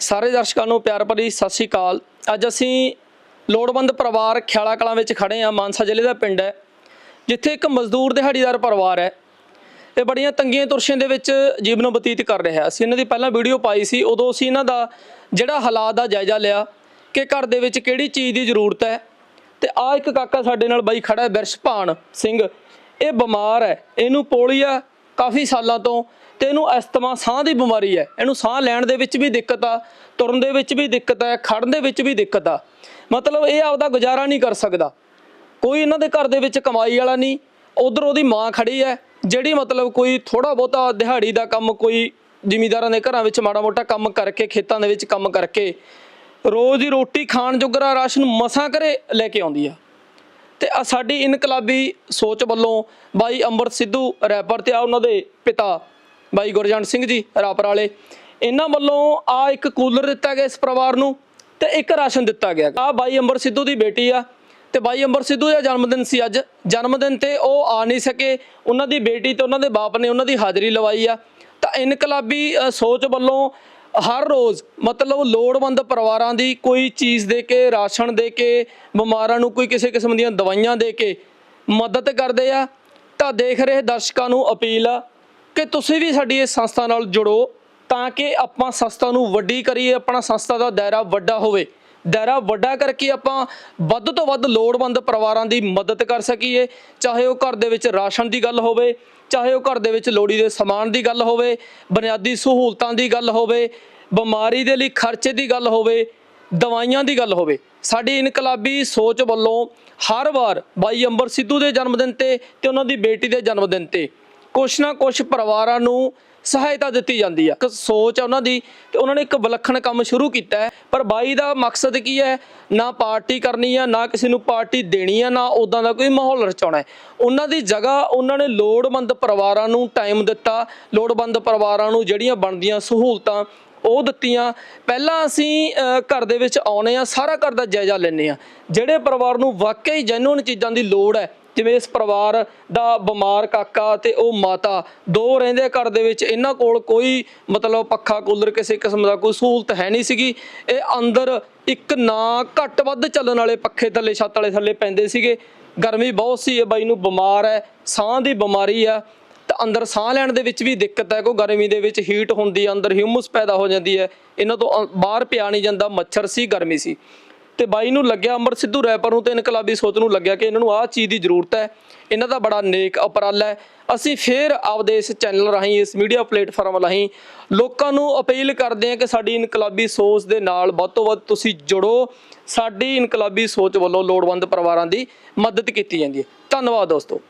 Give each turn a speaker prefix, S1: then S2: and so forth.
S1: ਸਾਰੇ ਦਰਸ਼ਕਾਂ ਨੂੰ ਪਿਆਰ ਭਰੀ ਸਤਿ ਸ਼੍ਰੀ ਅਕਾਲ। ਅੱਜ ਅਸੀਂ ਲੋੜਵੰਦ ਪਰਿਵਾਰ ਖਿਆਲਾ ਕਲਾਂ ਵਿੱਚ ਖੜੇ ਹਾਂ, ਮਾਨਸਾ ਜ਼ਿਲ੍ਹੇ ਦਾ ਪਿੰਡ ਹੈ, ਜਿੱਥੇ ਇੱਕ ਮਜ਼ਦੂਰ ਦਿਹਾੜੀਦਾਰ ਪਰਿਵਾਰ ਹੈ। ਇਹ ਬੜੀਆਂ ਤੰਗੀਆਂ ਤੁਰਸ਼ੀਆਂ ਦੇ ਵਿੱਚ ਜੀਵਨ ਬਤੀਤ ਕਰ ਰਿਹਾ ਅਸੀਂ ਇਹਨਾਂ ਦੀ ਪਹਿਲਾਂ ਵੀਡੀਓ ਪਾਈ ਸੀ, ਉਦੋਂ ਅਸੀਂ ਇਹਨਾਂ ਦਾ ਜਿਹੜਾ ਹਾਲਾਤ ਦਾ ਜਾਇਜ਼ਾ ਲਿਆ ਕਿ ਘਰ ਦੇ ਵਿੱਚ ਕਿਹੜੀ ਚੀਜ਼ ਦੀ ਜ਼ਰੂਰਤ ਹੈ। ਤੇ ਆ ਇੱਕ ਕਾਕਾ ਸਾਡੇ ਨਾਲ ਬਾਈ ਖੜਾ ਹੈ ਬਿਰਸ਼ਪਾਨ ਸਿੰਘ। ਇਹ ਬਿਮਾਰ ਹੈ, ਇਹਨੂੰ ਪੋਲੀਆ ਕਾਫੀ ਸਾਲਾਂ ਤੋਂ ਤੇ ਇਹਨੂੰ ਅਸਥਮਾ ਸਾਹ ਦੀ ਬਿਮਾਰੀ ਹੈ। ਇਹਨੂੰ ਸਾਹ ਲੈਣ ਦੇ ਵਿੱਚ ਵੀ ਦਿੱਕਤ ਆ, ਤੁਰਨ ਦੇ ਵਿੱਚ ਵੀ ਦਿੱਕਤ ਹੈ ਖੜਨ ਦੇ ਵਿੱਚ ਵੀ ਦਿੱਕਤ ਆ। ਮਤਲਬ ਇਹ ਆਪਦਾ ਗੁਜ਼ਾਰਾ ਨਹੀਂ ਕਰ ਸਕਦਾ। ਕੋਈ ਇਹਨਾਂ ਦੇ ਘਰ ਦੇ ਵਿੱਚ ਕਮਾਈ ਵਾਲਾ ਨਹੀਂ। ਉਧਰ ਉਹਦੀ ਮਾਂ ਖੜੀ ਹੈ, ਜਿਹੜੀ ਮਤਲਬ ਕੋਈ ਥੋੜਾ ਬਹੁਤਾ ਦਿਹਾੜੀ ਦਾ ਕੰਮ, ਕੋਈ ਜ਼ਿਮੀਦਾਰਾਂ ਦੇ ਘਰਾਂ ਵਿੱਚ ਮਾੜਾ ਮੋਟਾ ਕੰਮ ਕਰਕੇ, ਖੇਤਾਂ ਦੇ ਵਿੱਚ ਕੰਮ ਕਰਕੇ, ਰੋਜ਼ ਦੀ ਰੋਟੀ ਖਾਣ ਜੋਗਰਾ ਰਾਸ਼ਨ ਮਸਾਂ ਕਰੇ ਲੈ ਕੇ ਆਉਂਦੀ ਆ। ਤੇ ਸਾਡੀ ਇਨਕਲਾਬੀ ਸੋਚ ਵੱਲੋਂ ਬਾਈ ਅੰਮ੍ਰਿਤ ਸਿੱਧੂ, ਰੈਪਰ ਤੇ ਆ ਉਹਨਾਂ ਦੇ ਪਿਤਾ। ਬਾਈ ਗੁਰਜੰਟ ਸਿੰਘ ਜੀ, ਰਾਪਰ ਵਾਲੇ। ਇਹਨਾਂ ਵੱਲੋਂ ਆ ਇੱਕ ਕੂਲਰ ਦਿੱਤਾ ਗਿਆ ਇਸ ਪਰਿਵਾਰ ਨੂੰ ਤੇ ਇੱਕ ਰਾਸ਼ਨ ਦਿੱਤਾ ਗਿਆ। ਆ ਬਾਈ ਅੰਬਰ ਸਿੱਧੂ ਦੀ ਬੇਟੀ ਆ ਤੇ ਬਾਈ ਅੰਬਰ ਸਿੱਧੂ ਦਾ ਜਨਮ ਦਿਨ ਸੀ ਅੱਜ। ਜਨਮ ਦਿਨ ਤੇ ਉਹ ਆ ਨਹੀਂ ਸਕੇ। ਉਹਨਾਂ ਦੀ ਬੇਟੀ ਤੇ ਉਹਨਾਂ ਦੇ ਬਾਪ ਨੇ ਉਹਨਾਂ ਦੀ ਹਾਜ਼ਰੀ ਲਵਾਈ ਆ। ਤਾਂ ਇਨਕਲਾਬੀ ਸੋਚ ਵੱਲੋਂ ਹਰ ਰੋਜ਼ ਮਤਲਬ ਲੋੜਵੰਦ ਪਰਿਵਾਰਾਂ ਦੀ ਕੋਈ ਚੀਜ਼ ਦੇ ਕੇ, ਰਾਸ਼ਨ ਦੇ ਕੇ, ਬਿਮਾਰਾਂ ਨੂੰ ਕੋਈ ਕਿਸੇ ਕਿਸਮ ਦੀਆਂ ਦਵਾਈਆਂ ਦੇ ਕੇ ਮਦਦ ਕਰਦੇ ਆ। ਤਾਂ ਦੇਖ ਰਹੇ ਦਰਸ਼ਕਾਂ ਨੂੰ ਅਪੀਲ ਆ ਕਿ ਤੁਸੀਂ ਵੀ ਸਾਡੀ ਇਸ ਸੰਸਥਾ ਨਾਲ ਜੁੜੋ ਤਾਂ ਕਿ ਆਪਾਂ ਸੰਸਥਾ ਨੂੰ ਵੱਡੀ ਕਰੀਏ, ਆਪਣਾ ਸੰਸਥਾ ਦਾ ਦਾਇਰਾ ਵੱਡਾ ਹੋਵੇ। ਦਾਇਰਾ ਵੱਡਾ ਕਰਕੇ ਆਪਾਂ ਵੱਧ ਤੋਂ ਵੱਧ ਲੋੜਵੰਦ ਪਰਿਵਾਰਾਂ ਦੀ ਮਦਦ ਕਰ ਸਕੀਏ। ਚਾਹੇ ਉਹ ਘਰ ਦੇ ਵਿੱਚ ਰਾਸ਼ਨ ਦੀ ਗੱਲ ਹੋਵੇ, ਚਾਹੇ ਉਹ ਘਰ ਦੇ ਵਿੱਚ ਲੋੜੀ ਦੇ ਸਮਾਨ ਦੀ ਗੱਲ ਹੋਵੇ, ਬੁਨਿਆਦੀ ਸਹੂਲਤਾਂ ਦੀ ਗੱਲ ਹੋਵੇ, ਬਿਮਾਰੀ ਦੇ ਲਈ ਖਰਚੇ ਦੀ ਗੱਲ ਹੋਵੇ, ਦਵਾਈਆਂ ਦੀ ਗੱਲ ਹੋਵੇ, ਸਾਡੀ ਇਨਕਲਾਬੀ ਸੋਚ ਵੱਲੋਂ ਹਰ ਵਾਰ ਬਾਈ ਅੰਬਰ ਸਿੱਧੂ ਦੇ ਜਨਮ ਦਿਨ ਤੇ ਤੇ ਉਹਨਾਂ ਦੀ ਬੇਟੀ ਦੇ ਜਨਮ ਦਿਨ ਤੇ ਕੁਛ ਨਾ ਕੁਛ ਪਰਿਵਾਰਾਂ ਨੂੰ ਸਹਾਇਤਾ ਦਿੱਤੀ ਜਾਂਦੀ ਆ। ਇੱਕ ਸੋਚ ਆ ਉਹਨਾਂ ਦੀ ਤੇ ਉਹਨਾਂ ਨੇ ਇੱਕ ਵਿਲੱਖਣ ਕੰਮ ਸ਼ੁਰੂ ਕੀਤਾ ਹੈ। ਪਰ ਬਾਈ ਦਾ ਮਕਸਦ ਕੀ ਹੈ? ਨਾ ਪਾਰਟੀ ਕਰਨੀ ਆ, ਨਾ ਕਿਸੇ ਨੂੰ ਪਾਰਟੀ ਦੇਣੀ ਆ, ਨਾ ਉਦਾਂ ਦਾ ਕੋਈ ਮਾਹੌਲ ਰਚਾਉਣਾ ਹੈ। ਉਹਨਾਂ ਦੀ ਜਗ੍ਹਾ ਉਹਨਾਂ ਨੇ ਲੋੜਵੰਦ ਪਰਿਵਾਰਾਂ ਨੂੰ ਟਾਈਮ ਦਿੱਤਾ। ਲੋੜਵੰਦ ਪਰਿਵਾਰਾਂ ਨੂੰ ਜਿਹੜੀਆਂ ਬਣਦੀਆਂ ਸਹੂਲਤਾਂ ਉਹ ਦਿੱਤੀਆਂ। ਪਹਿਲਾਂ ਅਸੀਂ ਘਰ ਦੇ ਵਿੱਚ ਆਉਨੇ ਆ ਸਾਰਾ ਘਰ ਦਾ ਜਾਇਜ਼ਾ ਲੈਂਦੇ ਆ ਜਿਹੜੇ ਪਰਿਵਾਰ ਨੂੰ ਵਾਕਈ ਜੈਨੂਨ ਚੀਜ਼ਾਂ ਦੀ ਲੋੜ ਹੈ ਜਿਵੇਂ ਇਸ ਪਰਿਵਾਰ ਦਾ ਬਿਮਾਰ ਕਾਕਾ ਤੇ ਉਹ ਮਾਤਾ, ਦੋ ਰਹਿੰਦੇ ਘਰ ਦੇ ਵਿੱਚ, ਇਹਨਾਂ ਕੋਲ ਕੋਈ ਮਤਲਬ ਪੱਖਾ ਕੂਲਰ ਕਿਸੇ ਕਿਸਮ ਦਾ ਕੋਈ ਸਹੂਲਤ ਹੈ ਨਹੀਂ ਸੀਗੀ। ਇਹ ਅੰਦਰ ਇੱਕ ਨਾ ਘੱਟ ਵੱਧ ਚੱਲਣ ਵਾਲੇ ਪੱਖੇ ਥੱਲੇ, ਛੱਤ ਵਾਲੇ ਥੱਲੇ ਪੈਂਦੇ ਸੀਗੇ। ਗਰਮੀ ਬਹੁਤ ਸੀ, ਇਹ ਬਾਈ ਨੂੰ ਬਿਮਾਰ ਹੈ, ਸਾਹ ਦੀ ਬਿਮਾਰੀ ਆ। ਤਾਂ ਅੰਦਰ ਸਾਹ ਲੈਣ ਦੇ ਵਿੱਚ ਵੀ ਦਿੱਕਤ ਹੈ ਕੋਈ ਗਰਮੀ ਦੇ ਵਿੱਚ ਹੀਟ ਹੁੰਦੀ ਅੰਦਰ ਹਿਊਮਸ ਪੈਦਾ ਹੋ ਜਾਂਦੀ ਹੈ। ਇਹਨਾਂ ਤੋਂ ਅ- ਬਾਹਰ ਪਿਆ ਨਹੀਂ ਜਾਂਦਾ, ਮੱਛਰ ਸੀ, ਗਰਮੀ ਸੀ। ਤੇ ਬਾਈ ਨੂੰ ਲੱਗਿਆ ਅੰਮ੍ਰਿਤ ਸਿੱਧੂ ਰੈਪਰ ਨੂੰ ਤੇ ਇਨਕਲਾਬੀ ਸੋਚ ਨੂੰ ਲੱਗਿਆ ਕਿ ਇਹਨਾਂ ਨੂੰ ਆਹ ਚੀਜ਼ ਦੀ ਜ਼ਰੂਰਤ ਹੈ। ਇਹਨਾਂ ਦਾ ਬੜਾ ਨੇਕ ਉਪਰਾਲਾ ਹੈ। ਅਸੀਂ ਫੇਰ ਆਪਦੇ ਇਸ ਚੈਨਲ ਰਾਹੀਂ, ਇਸ ਮੀਡੀਆ ਪਲੇਟਫਾਰਮ ਰਾਹੀਂ ਲੋਕਾਂ ਨੂੰ ਅਪੀਲ ਕਰਦੇ ਹਾਂ ਕਿ ਸਾਡੀ ਇਨਕਲਾਬੀ ਸੋਚ ਦੇ ਨਾਲ ਵੱਧ ਤੋਂ ਵੱਧ ਤੁਸੀਂ ਜੁੜੋ। ਸਾਡੀ ਇਨਕਲਾਬੀ ਸੋਚ ਵੱਲੋਂ ਲੋੜਵੰਦ ਪਰਿਵਾਰਾਂ ਦੀ ਮਦਦ ਕੀਤੀ ਜਾਂਦੀ ਹੈ। ਧੰਨਵਾਦ ਦੋਸਤੋ।